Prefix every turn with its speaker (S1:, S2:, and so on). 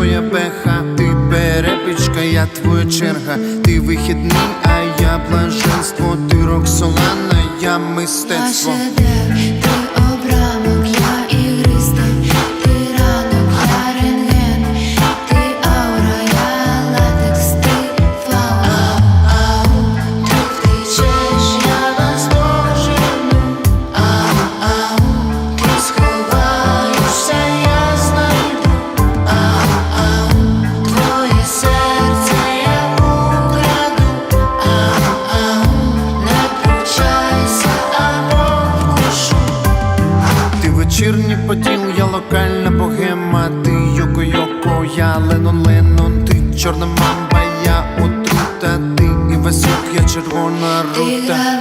S1: твоя пеха, ти перепічка, я
S2: твоя черга, ти вихідний, а я блаженство, ти рок солана, я
S1: мистецтво. Вечірній поділ, я локальна богема, ти Йоко-Йоко, я Ленон Ленон, ти чорна мамба, я отрута, ти Івасюк, я червона
S2: Ти
S1: рута.